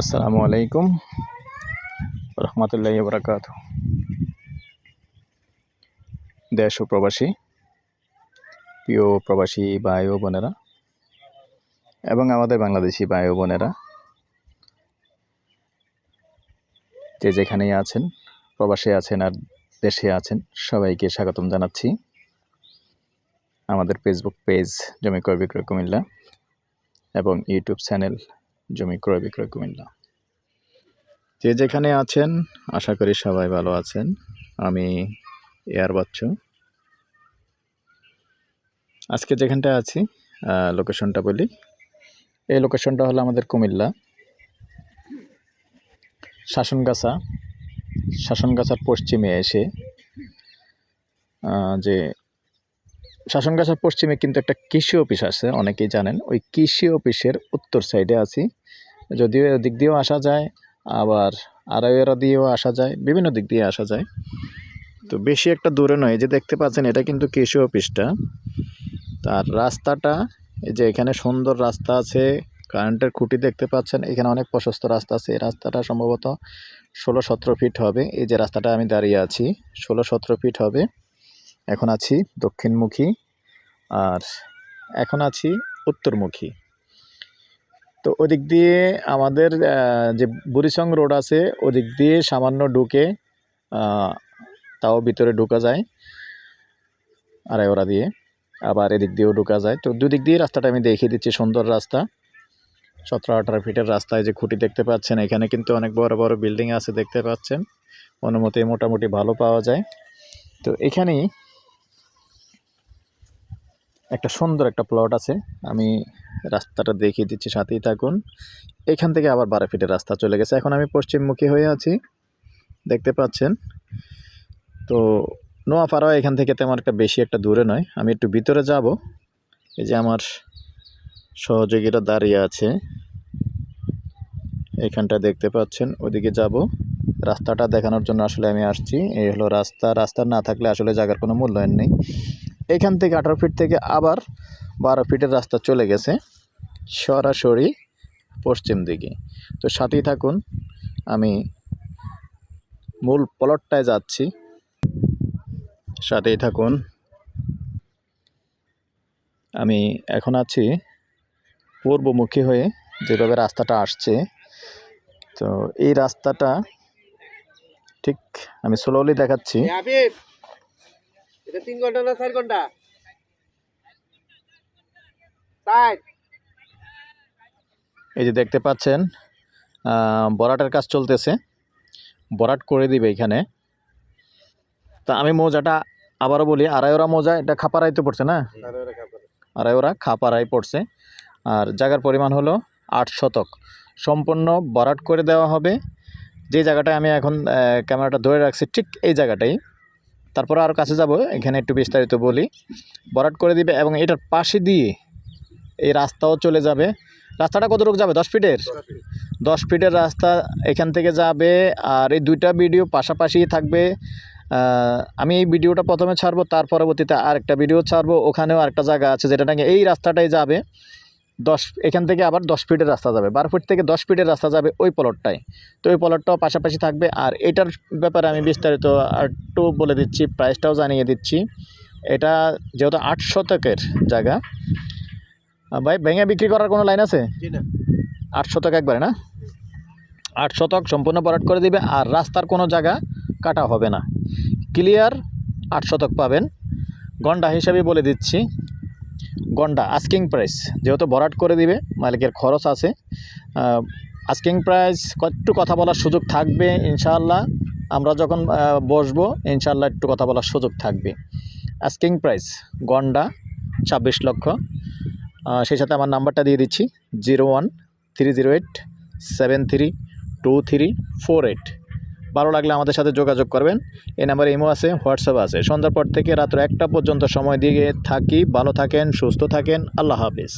আসসালামু আলাইকুম রহমতুল্লাহ বরাকাত দেশ ও প্রবাসী, প্রিয় প্রবাসী ভাই ও বোনেরা এবং আমাদের বাংলাদেশি ভাই ও বোনেরা, যে যেখানেই আছেন, প্রবাসে আছেন আর দেশে আছেন, সবাইকে স্বাগতম জানাচ্ছি। আমাদের ফেসবুক পেজ জমি বিক্রয় কুমিল্লা এবং ইউটিউব চ্যানেল জমি ক্রয় বিক্রয় কুমিল্লা যে যেখানে আছেন, আশা করি সবাই ভালো আছেন। আমি এয়ার বাচ্চু। আজকে যেখানটা আছি লোকেশনটা বলি। এই লোকেশনটা হলো আমাদের কুমিল্লা। শাসনগাছা। শাসনগাছার পশ্চিমে এসে যে শাসনগাছার পশ্চিমে কিন্তু একটা কৃষি অফিস আছে, অনেকেই জানেন। ওই কৃষি অফিসের উত্তর সাইডে আছি। যদিও দিক দিয়েও আসা যায়, আবার আড়াইয়েরা দিয়েও আসা যায়, বিভিন্ন দিক দিয়ে আসা যায়। তো বেশি একটা দূরে নয় যে দেখতে পাচ্ছেন, এটা কিন্তু কৃষি অফিসটা। তার রাস্তাটা, এই যে এখানে সুন্দর রাস্তা আছে, কারেন্টের খুঁটি দেখতে পাচ্ছেন, এখানে অনেক প্রশস্ত রাস্তা আছে। এই রাস্তাটা সম্ভবত ষোলো সতেরো ফিট হবে। এই যে রাস্তাটা আমি দাঁড়িয়ে আছি, ষোলো সতেরো ফিট হবে। এখন আছি দক্ষিণমুখী আর এখন আছি উত্তরমুখী। তো ওদিক দিয়ে আমাদের যে বুড়িসং রোড আছে, ওদিক দিয়ে সামান্য ঢুকে তাও ভিতরে ঢুকা যায় আড়াইওরা দিয়ে, আবার এদিক দিয়েও ঢুকা যায়। তো দুদিক দিয়ে রাস্তাটা আমি দেখিয়ে দিচ্ছি, সুন্দর রাস্তা। সতেরো আঠারো ফিটের রাস্তায় যে খুঁটি দেখতে পাচ্ছেন, এখানে কিন্তু অনেক বড় বড় বিল্ডিং আছে দেখতে পাচ্ছেন। অনুমতি মোটামুটি ভালো পাওয়া যায়। তো এখানেই একটা সুন্দর একটা প্লট আছে। আমি রাস্তাটা দেখিয়ে দিচ্ছি, সাথেই থাকুন। এখান থেকে আবার বারো ফিটের রাস্তা চলে গেছে। এখন আমি পশ্চিমমুখী হয়ে আছি। দেখতে পাচ্ছেন? তো নোয়াপাড়া এখান থেকে তেমন একটা বেশি একটা দূরে নয়। আমি একটু ভিতরে যাব। এই যে আমার সহযোগীরা দাঁড়িয়ে আছে। এখানটা দেখতে পাচ্ছেন? ওদিকে যাব। রাস্তাটা দেখানোর জন্য আসলে আমি আসছি। এই হলো রাস্তা। রাস্তা না থাকলে আসলে জায়গার কোনো মূল্যায়ন নেই। এখান থেকে আঠারো ফিট থেকে আবার বারো ফিটের রাস্তা চলে গেছে সরাসরি পশ্চিম দিকে। তো সাথেই থাকুন, আমি মূল প্লটটায় যাচ্ছি। সাথেই থাকুন। আমি এখন আছি পূর্বমুখী হয়ে যেভাবে রাস্তাটা আসছে। তো এই রাস্তাটা ঠিক আমি স্লোলি দেখাচ্ছি। এটা তিন ঘণ্টা না চার ঘণ্টা? এই যে দেখতে পাচ্ছেন বরাটের কাজ চলতেছে। বরাট করে দিবে এখানে। তা আমি মোজাটা আবারও বলি আড়াইওরা মোজা এটা খাপারাইতে পড়ছে না? আড়াইওরা খাপারাই পড়ছে। আর জায়গার পরিমাণ হলো আট শতক। সম্পূর্ণ বরাট করে দেওয়া হবে। যে জায়গাটায় আমি এখন ক্যামেরাটা ধরে রাখছি ঠিক এই জায়গাটাই। তারপরে আরও কাছে যাব এখানে একটু বিস্তারিত বলি। বরাট করে দিবে এবং এটার পাশে দিয়ে এই রাস্তাও চলে যাবে। রাস্তাটা কত কতটুকু যাবে? দশ ফিটের? দশ ফিটের রাস্তা এখান থেকে যাবে আর এই দুইটা ভিডিও পাশাপাশি থাকবে। আমি এই ভিডিওটা প্রথমে ছাড়বো তার পরবর্তীতে আরেকটা ভিডিও ছাড়বো। ওখানেও আরেকটা জায়গা আছে যেটা নাকি এই রাস্তাটাই যাবে। দশ এখান থেকে আবার দশ ফিটের রাস্তা যাবে। বারো ফিট থেকে দশ ফিটের রাস্তা যাবে ওই প্লটটায় তো ওই প্লটটাও পাশাপাশি থাকবে। আর এটার ব্যাপারে আমি বিস্তারিত আর একটু বলে দিচ্ছি প্রাইসটাও জানিয়ে দিচ্ছি। এটা যেহেতু আট শতকের জায়গা ভাই ভেঙে বিক্রি করার কোনো লাইন আছে? আট শতক একবারে না? আট শতক সম্পূর্ণ ভরাট করে দিবে আর রাস্তার কোনো জায়গা কাটা হবে না। ক্লিয়ার আট শতক পাবেন। গন্ডা হিসাবে বলে দিচ্ছি। গন্ডা আস্কিং প্রাইস যেহেতু ভরাট করে দিবে, মালিকের খরচ আছে। আস্কিং প্রাইস একটু কথা বলার সুযোগ থাকবে, ইনশাআল্লাহ। আমরা যখন বসবো, ইনশাআল্লাহ একটু কথা বলার সুযোগ থাকবে। আস্কিং প্রাইস গন্ডা, ছাব্বিশ লক্ষ। সেই সাথে আমার নাম্বারটা দিয়ে দিচ্ছি zero one three zero eight seven three two three four eight ভালো লাগলে আমাদের সাথে যোগাযোগ করবেন। এই নাম্বারে ইমো আছে, হোয়াটসঅ্যাপ আছে। সন্ধ্যার পর থেকে রাত্র একটা পর্যন্ত সময় দিয়ে থাকি। ভালো থাকেন, সুস্থ থাকেন। আল্লাহ হাফিজ।